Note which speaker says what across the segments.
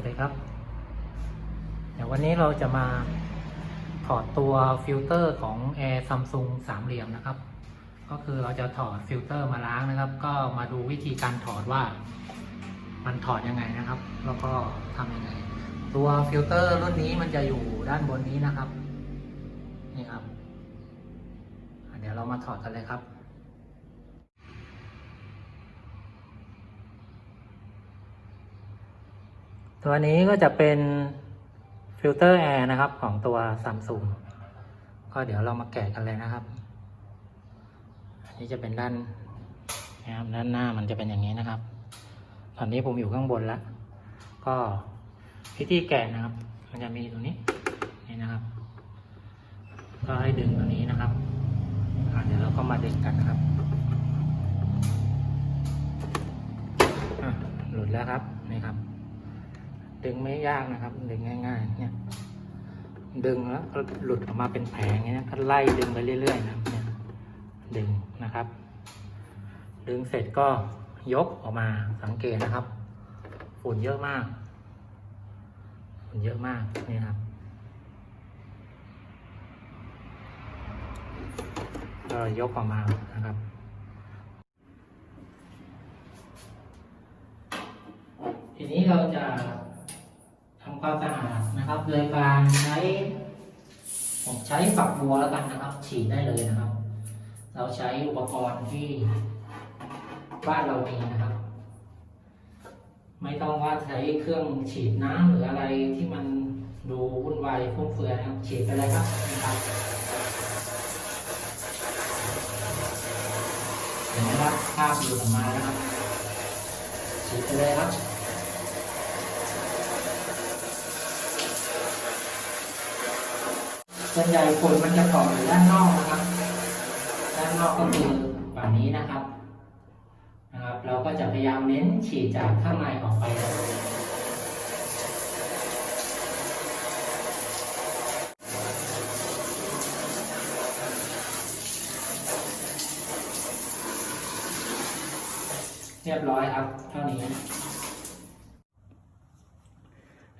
Speaker 1: วัสดีครับ เดี๋ยววันนี้เราจะมาถอดตัวฟิลเตอร์ของ Air Samsung สามเหลี่ยมนะครับ ก็คือเราจะถอดฟิลเตอร์มาล้างนะครับ ก็มาดูวิธีการถอดว่า มันถอดยังไงนะครับ แล้วก็ทำยังไง ตัวฟิลเตอร์รุ่นนี้มันจะอยู่ด้านบนนี้นะครับ นี่ครับ เดี๋ยวเรามาถอดกันเลยครับ ตัวนี้ก็จะเป็นฟิลเตอร์แอร์นะครับของตัวซัมซุงก็เดี๋ยวเรามาแกะกันเลยนะครับ อันนี้จะเป็นด้านนะครับด้านหน้ามันจะเป็นอย่างนี้นะครับ ตอนนี้ผมอยู่ข้างบนแล้ว ก็วิธีแกะนะครับ มันจะมีตรงนี้นี่นะครับ ก็ให้ดึงตัวนี้นะครับเดี๋ยวเราก็มาดึงกันนะครับหลุดแล้วครับนี่ครับ ดึงไม่ยากนะครับ ดึงง่ายๆเนี่ยดึงแล้วก็หลุดออกมาเป็นแผงอย่างเงี้ยก็ไล่ดึงไปเรื่อยๆนะครับเนี่ยดึงนะครับ ดึงเสร็จก็ยกออกมาสังเกตนะครับ ฝุ่นเยอะมาก ฝุ่นเยอะมากนี่ครับก็ยกออกมานะครับทีนี้เราจะ ความสะอาดนะครับ โดยการใช้ ผมใช้ฝักบัวแล้วกันนะครับ ฉีดได้เลยนะครับ เราใช้อุปกรณ์ที่บ้านเรามีนะครับ ไม่ต้องว่าใช้เครื่องฉีดน้ำหรืออะไรที่มันดูวุ่นวายฟุ่มเฟือยนะครับ ฉีดไปเลยครับนะครับเห็นไหมครับภาพอยู่ออกมาแล้วครับฉีดไปเลยครับ ส่วนใหญ่ฝุ่นมันจะเกาะอยู่ด้านนอกนะครับ ด้านนอกก็คือฝั่งนี้นะครับ นะครับ เราก็จะพยายามเน้นฉีดจากข้างในออกไปเรียบร้อยครับ เท่านี้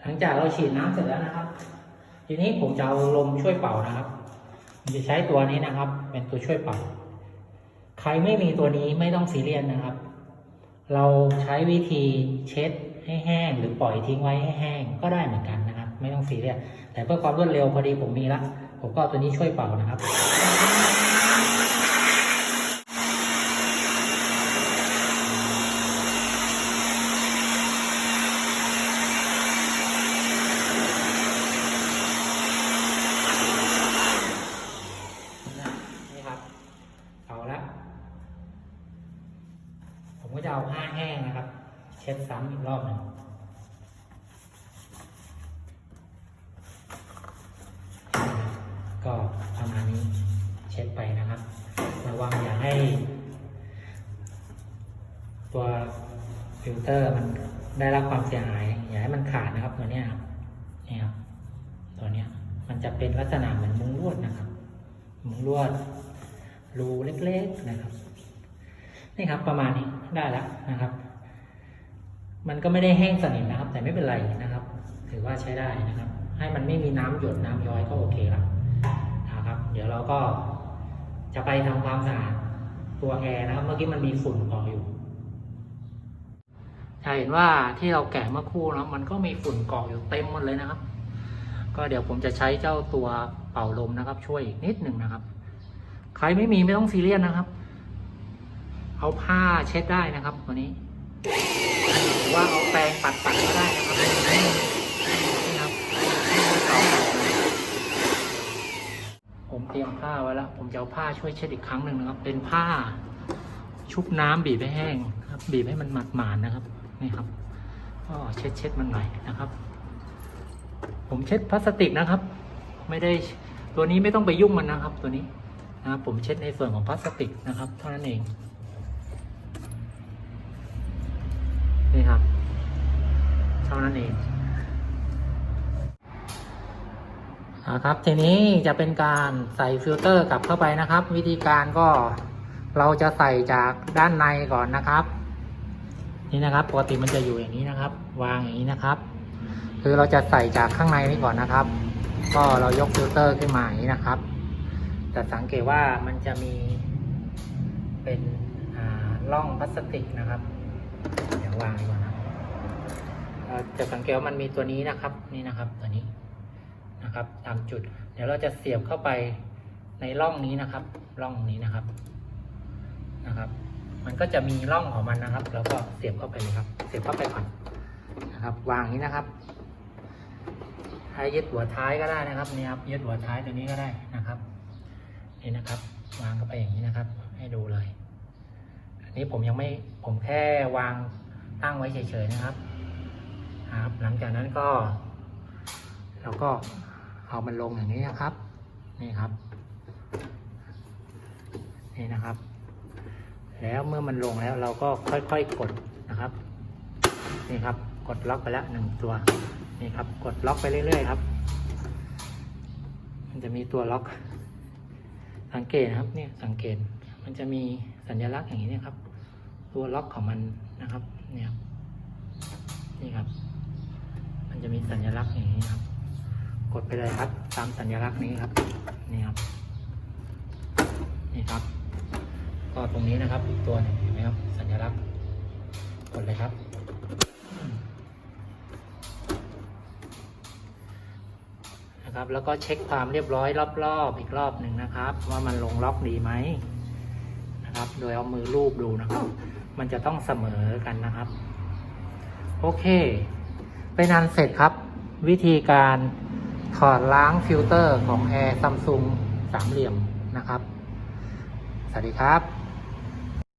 Speaker 1: หลังจากเราฉีดน้ำเสร็จแล้วนะครับ ทีนี้ผมจะเอาลมช่วยเป่านะครับจะใช้ตัวนี้นะครับ เป็นตัวช่วยเป่า ใครไม่มีตัวนี้ไม่ต้องซีเรียสนะครับ เราใช้วิธีเช็ดให้แห้ง หรือปล่อยทิ้งไว้ให้แห้งก็ได้เหมือนกันนะครับ ไม่ต้องซีเรียสแต่เพื่อความรวดเร็วพอดีผมมีละผมก็ตัวนี้ช่วยเป่านะครับ นี่ครับเอาละผมก็จะเอาผ้าแห้งนะครับ เช็ดซ้ำอีก รอบหนึ่งก็ประมาณนี้เช็ดไปนะครับ ระวังอย่าให้ ตัวฟิลเตอร์มันได้รับความเสียหาย อย่าให้มันขาดนะครับตัวเนี้ยครับเนี่ยครับตัวเนี้ยมันจะเป็นลักษณะเหมือนมุ้งลวดนะครับ มุ้งลวด รูเล็กๆนะครับ นี่ครับประมาณนี้ได้แล้วนะครับ มันก็ไม่ได้แห้งสนิทนะครับ แต่ไม่เป็นไรนะครับ ถือว่าใช้ได้นะครับ ให้มันไม่มีน้ำหยดน้ำย้อยก็โอเคแล้วนะครับ เดี๋ยวเราก็จะไปทำความสะอาดตัวแอร์นะครับ เมื่อกี้มันมีฝุ่นเกาะอยู่จะเห็นว่าที่เราแกะเมื่อคู่นะมันก็มีฝุ่นเกาะอยู่เต็มหมดเลยนะครับ ก็เดี๋ยวผมจะใช้เจ้าตัวเป่าลมนะครับ ช่วยอีกนิดหนึ่งนะครับ ใครไม่มีไม่ต้องซีเรียสนะครับ เอาผ้าเช็ดได้นะครับตัวนี้ หรือว่าเอาแปรงปัดปัดๆก็ได้นะครับนี่ครับผมเตรียมผ้าไว้แล้ว ผมจะเอาผ้าช่วยเช็ดอีกครั้งหนึ่งนะครับ เป็นผ้าชุบน้ำบีบให้แห้งครับ บีบให้มันหมาดๆนนะครับนี่ครับก็เช็ดเช็ดมันหน่อยนะครับ ผมเช็ดพลาสติกนะครับ ไม่ได้ตัวนี้ไม่ต้องไปยุ่งมันนะครับ ตัวนี้นะผมเช็ดในส่วนของพลาสติกนะครับเท่านั้นเอง นี่ครับ เท่านั้นเองครับทีนี้จะเป็นการใส่ฟิลเตอร์กลับเข้าไปนะครับ วิธีการก็เราจะใส่จากด้านในก่อนนะครับ นี่นะครับปกติมันจะอยู่อย่างนี้นะครับ วางอย่างนี้นะครับ คือเราจะใส่จากข้างในนี้ก่อนนะครับ ก็เรายกฟิลเตอร์ขึ้นมาอย่างนี้นะครับแต่สังเกตว่ามันจะมีเป็นอ่าร่องพลาสติกนะครับ เดี๋ยววางดีกว่านะ จะสังเกตว่ามันมีตัวนี้นะครับนี่นะครับตัวนี้นะครับตามจุด เดี๋ยวเราจะเสียบเข้าไปในร่องนี้นะครับ ร่องนี้นะครับนะครับ มันก็จะมีร่องของมันนะครับ แล้วก็เสียบเข้าไปเลยครับ เสียบเข้าไปก่อนนะครับ วางนี้นะครับให้ยึดหัวท้ายก็ได้นะครับนี่ครับยึดหัวท้ายตัวนี้ก็ได้นะครับนี่นะครับ วางเข้าไปอย่างนี้นะครับ ให้ดูเลย อันนี้ผมยังไม่ผมแค่วางตั้งไว้เฉยๆนะครับ ครับ หลังจากนั้นก็เราก็เอามันลงอย่างนี้นะครับ นี่ครับ นี่นะครับ แล้วเมื่อมันลงแล้วเราก็ค่อยๆกดนะครับ นี่ครับ กดล็อกไปแล้วหนึ่งตัว นี่ครับ กดล็อกไปเรื่อยๆครับ มันจะมีตัวล็อก สังเกตนะครับ เนี่ยสังเกต มันจะมีสัญลักษณ์อย่างนี้นะครับ ตัวล็อกของมันนะครับ เนี่ยครับนี่ครับ มันจะมีสัญลักษณ์อย่างนี้ครับ กดไปเลยครับ ตามสัญลักษณ์นี้ครับ นี่ครับ นี่ครับ ก็ตรงนี้นะครับอีกตัวหนึ่งเห็นไหมครับ สัญลักษณ์ กดเลยครับ นะครับ แล้วก็เช็คความเรียบร้อยรอบๆอีกรอบหนึ่งนะครับ ว่ามันลงล็อกดีไหมนะครับ โดยเอามือลูบดูนะครับ มันจะต้องเสมอกันนะครับ โอเค เป็นอันเสร็จครับ วิธีการถอดล้างฟิลเตอร์ของแอร์ซัมซุงสามเหลี่ยมนะครับ สวัสดีครับ